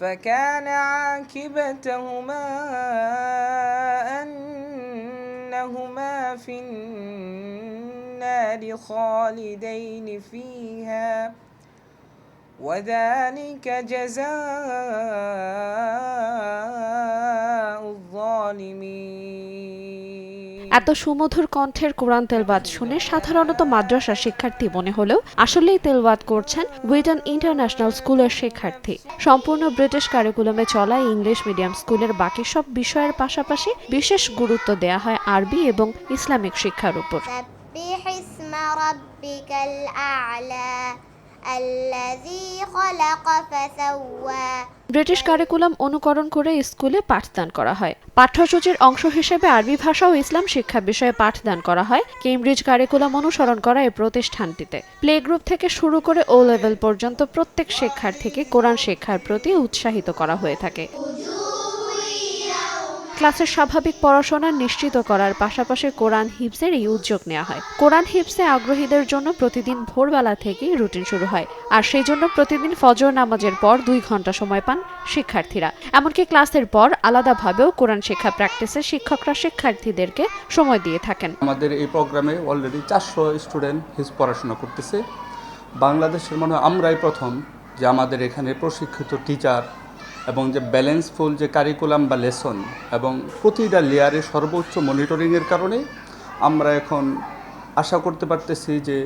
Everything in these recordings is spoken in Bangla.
فكان عاقبتهما أنهما في النار خالدين فيها. وذلك جزاء الظالمين. এত সুমধুর কণ্ঠের কোরআন তেলবাদ শুনে সাধারণত মাদ্রাসার শিক্ষার্থী মনে হলেও আসলেই তেলবাদ করছেন উইটন ইন্টারন্যাশনাল স্কুলের শিক্ষার্থী সম্পূর্ণ ব্রিটিশ কারিকুলামে চলা ইংলিশ মিডিয়াম স্কুলের বাকি সব বিষয়ের পাশাপাশি বিশেষ গুরুত্ব দেয়া হয় আরবি এবং ইসলামিক শিক্ষার উপর سبح اسم ربك الأعلى الذي خلق فسوى ব্রিটিশ কারিকুলাম অনুকরণ করে স্কুলে পাঠদান করা হয়। পাঠ্যসূচির অংশ হিসেবে আরবি ভাষা ও ইসলাম শিক্ষা বিষয়ে পাঠদান করা হয়। কেমব্রিজ কারিকুলাম অনুসরণ করা এই প্রতিষ্ঠানটিতে। প্লে গ্রুপ থেকে শুরু করে ও লেভেল পর্যন্ত প্রত্যেক শিক্ষার্থীকে কোরআন শিক্ষার প্রতি উৎসাহিত করা হয়ে থাকে। ক্লাসের স্বাভাবিক পড়াশোনা নিশ্চিত করার পাশাপাশি কোরআন হিপসের এই উদ্যোগ নেওয়া হয়। কোরআন হিপসে আগ্রহীদের জন্য প্রতিদিন ভোরবেলা থেকেই রুটিন শুরু হয়। আর সেই জন্য প্রতিদিন ফজর নামাজের পর দুই ঘণ্টা সময় পান শিক্ষার্থীরা। এমনকি ক্লাসের পর আলাদাভাবেও কোরআন শিক্ষা প্র্যাকটিসে শিক্ষকরা শিক্ষার্থীদেরকে সময় দিয়ে থাকেন। আমাদের এই প্রোগ্রামে অলরেডি চারশো স্টুডেন্ট হিস পড়াশোনা করতেছে। বাংলাদেশের মনে আমরাই প্রথম যে আমাদের এখানে প্রশিক্ষিত টিচার এবং যে ব্যালেন্সফুল যে কারিকুলাম বা লেসন এবং প্রতিটা লেয়ারে সর্বোচ্চ মনিটরিংয়ের কারণে আমরা এখন আশা করতে পারতেছি যে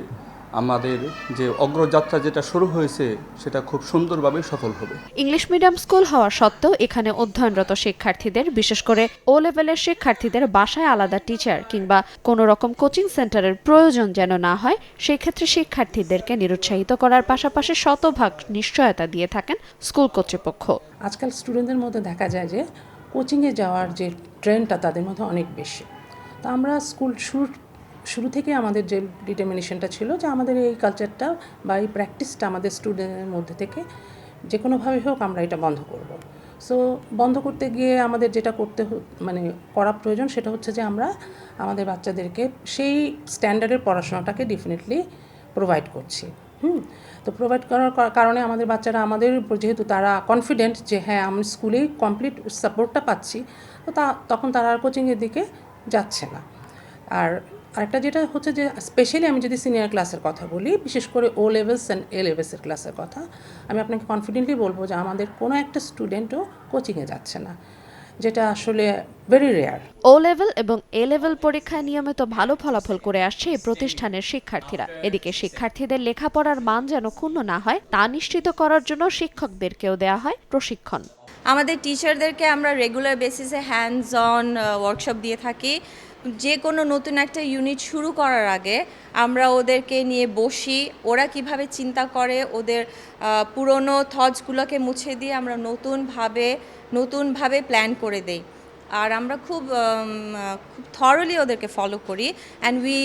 আমাদের যে অগ্রযাত্রা যেটা শুরু হয়েছে সেটা খুব সুন্দরভাবে সফল হবে। ইংলিশ মিডিয়াম স্কুল হওয়া সত্ত্বেও এখানে অধ্যয়নরত শিক্ষার্থীদের বিশেষ করে ও লেভেলের শিক্ষার্থীদের বাসায় আলাদা টিচার কিংবা কোনো রকম কোচিং সেন্টারের প্রয়োজন যেন না হয় সেই ক্ষেত্রে শিক্ষার্থীদেরকে নিরুৎসাহিত করার পাশাপাশি শতভাগ নিশ্চয়তা দিয়ে থাকেন স্কুল কর্তৃপক্ষ। আজকাল স্টুডেন্টদের মধ্যে দেখা যায় যে কোচিংয়ে যাওয়ার যে ট্রেন্ডটা তাদের মধ্যে অনেক বেশি। তো আমরা স্কুল শুরু শুরু থেকে আমাদের যে ডিটারমিনেশনটা ছিল যে আমাদের এই কালচারটা বা এই প্র্যাকটিসটা আমাদের স্টুডেন্টের মধ্যে থেকে যে কোনোভাবে হোক আমরা এটা বন্ধ করব। সো বন্ধ করতে গিয়ে আমাদের যেটা করতে মানে করা প্রয়োজন সেটা হচ্ছে যে আমরা আমাদের বাচ্চাদেরকে সেই স্ট্যান্ডার্ডের পড়াশোনাটাকে ডেফিনেটলি প্রোভাইড করছি। হুম? তো প্রোভাইড করার কারণে আমাদের বাচ্চারা আমাদের যেহেতু তারা কনফিডেন্ট যে হ্যাঁ আমি স্কুলেই কমপ্লিট সাপোর্টটা পাচ্ছি, তো তা, তখন তারা আর কোচিংয়ের দিকে যাচ্ছে না। আর আরেকটা যেটা হচ্ছে যে স্পেশালি আমি যদি সিনিয়র ক্লাসের কথা বলি বিশেষ করে ও লেভেলস অ্যান্ড এ লেভেলসের ক্লাসের কথা আমি আপনাকে কনফিডেন্টলি বলব যে আমাদের কোনো একটা স্টুডেন্টও কোচিংয়ে যাচ্ছে না যেটা আসলে ভেরি রেয়ার ও লেভেল এবং এ লেভেল পরীক্ষায় নিয়মিত ভালো ফলাফল করে আসছে এই প্রতিষ্ঠানের শিক্ষার্থীরা। এদিকে শিক্ষার্থীদের লেখাপড়ার মান যেন ক্ষুণ্ণ না হয় তা নিশ্চিত করার জন্য শিক্ষকদেরকেও দেওয়া হয় প্রশিক্ষণ। আমাদের টিচারদেরকে আমরা রেগুলার বেসিসে হ্যান্ডস অন ওয়ার্কশপ দিয়ে থাকি। যে কোনো নতুন একটা ইউনিট শুরু করার আগে আমরা ওদেরকে নিয়ে বসি, ওরা কীভাবে চিন্তা করে, ওদের পুরনো থটসগুলোকে মুছে দিয়ে আমরা নতুনভাবে নতুনভাবে প্ল্যান করে দেই। আর আমরা খুব খুব থরলি ওদেরকে ফলো করি। And we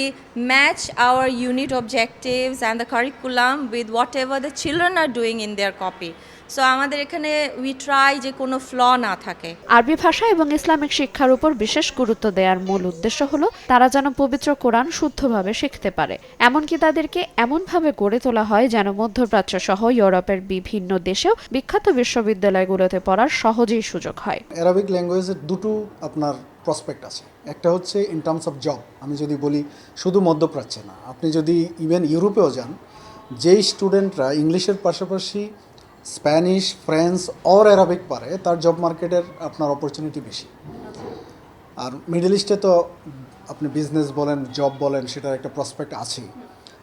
match our unit objectives and the curriculum with whatever the children are doing in their copy so আমাদের এখানে উই ট্রাই যে কোনো ফ্ল না থাকে। আরবি ভাষা এবং ইসলামিক শিক্ষার উপর বিশেষ গুরুত্ব দেওয়ার মূল উদ্দেশ্য হলো তারা যেন পবিত্র কোরআন শুদ্ধভাবে শিখতে পারে। এমনকি তাদেরকে এমনভাবে গড়ে তোলা হয় যেন মধ্যপ্রাচ্য সহ ইউরোপের বিভিন্ন দেশেও বিখ্যাত বিশ্ববিদ্যালয়গুলোতে পড়ার সহজেই সুযোগ হয়। অ্যারাবিক ল্যাঙ্গুয়েজের দুটো আপনার প্রসপেক্ট আছে। একটা হচ্ছে ইন টার্মস অফ জব আমি যদি বলি শুধু মধ্যপ্রাচ্যে না আপনি যদি ইভেন ইউরোপেও যান যেই স্টুডেন্টরা ইংলিশের পাশাপাশি স্প্যানিশ ফ্রেঞ্চ অর অ্যারাবিক পারে, তার জব মার্কেটের আপনার অপরচুনিটি বেশি। আর মিডল ইস্টে তো আপনি বিজনেস বলেন জব বলেন, সেটার একটা প্রসপেক্ট আছেই।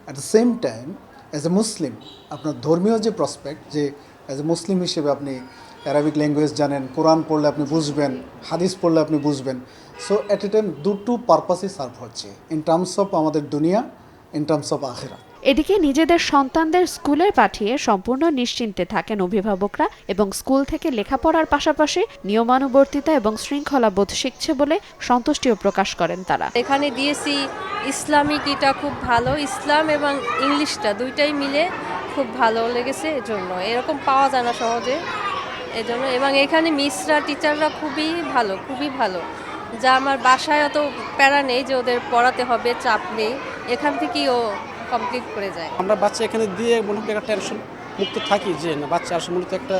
At the same time as a Muslim আপনার ধর্মীয় যে প্রসপেক্ট যে অ্যাজ এ মুসলিম হিসেবে আপনি অ্যারাবিক ল্যাঙ্গুয়েজ জানেন কোরআন পড়লে আপনি বুঝবেন হাদিস পড়লে আপনি বুঝবেন সো অ্যাট এ টাইম দুটো পারপাসই সার্ভ হচ্ছে ইন টার্মস অফ আমাদের দুনিয়া ইন টার্মস অফ আখেরা এদিকে নিজেদের সন্তানদের স্কুলে পাঠিয়ে সম্পূর্ণ নিশ্চিন্তে থাকেন অভিভাবকরা এবং স্কুল থেকে লেখাপড়ার পাশাপাশি নিয়মানুবর্তিতা এবং শৃঙ্খলাবোধ শিখছে বলে সন্তুষ্টিও প্রকাশ করেন তারা। এখানে দিয়েছি ইসলামিক এটা খুব ভালো, ইসলাম এবং ইংলিশটা দুইটাই মিলে খুব ভালো লেগেছে এজন্য। এরকম পাওয়া যায় না সহজে এজন্য। এবং এখানে মিসরা টিচাররা খুবই ভালো খুবই ভালো। যা আমার বাসায় অত প্যারা নেই যে ওদের পড়াতে হবে, চাপ নেই। এখান থেকেই ও কমপ্লিট করে যায়। আমরা বাচ্চা এখানে দিয়ে মোটামুটি একটা টেনশন মুক্ত থাকি যে না বাচ্চা আসলে মূলত একটা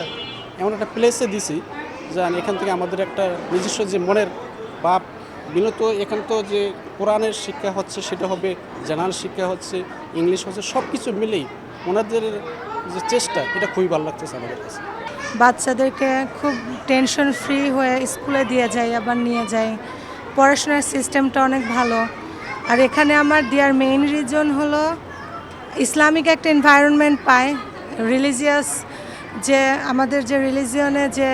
এমন একটা প্লেসে দিছি যে এখান থেকে আমাদের একটা নিজস্ব যে মনের ভাব। বিনত এখান তো যে কোরআনের শিক্ষা হচ্ছে সেটা হবে জেনারেল শিক্ষা হচ্ছে ইংলিশ হচ্ছে সব কিছু মিলেই ওনাদের যে চেষ্টা এটা খুবই ভালো লাগতেছে আমাদের কাছে। বাচ্চাদেরকে খুব টেনশন ফ্রি হয়ে স্কুলে দিয়ে যায় আবার নিয়ে যায়। পড়াশোনার সিস্টেমটা অনেক ভালো। আর এখানে আমার দেওয়ার মেইন রিজন হলো ইসলামিক একটা এনভায়রনমেন্ট পায়। রিলিজিয়াস যে আমাদের যে রিলিজিয়নে যে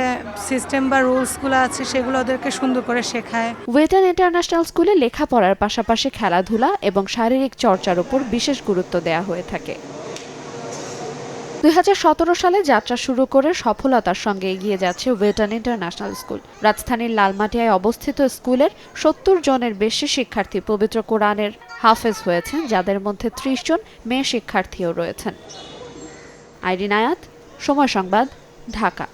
সিস্টেম বা রুলসগুলো আছে, সেগুলো ওদেরকে সুন্দর করে শেখায়। ওয়েটার ইন্টারন্যাশনাল স্কুলে লেখাপড়ার পাশাপাশি খেলাধুলা এবং শারীরিক চর্চার উপর বিশেষ গুরুত্ব দেওয়া হয়ে থাকে। দুই সালে যাত্রা শুরু করে সফলতার সঙ্গে এগিয়ে যাচ্ছে ওয়েটন ইন্টারন্যাশনাল স্কুল রাজধানীর লালমাটিয়ায় অবস্থিত স্কুলের সত্তর জনের বেশি শিক্ষার্থী পবিত্র কোরআনের হাফেজ হয়েছেন, যাদের মধ্যে ত্রিশ জন মেয়ে শিক্ষার্থীও রয়েছেন। আইরিন আয়াত, সময় সংবাদ, ঢাকা।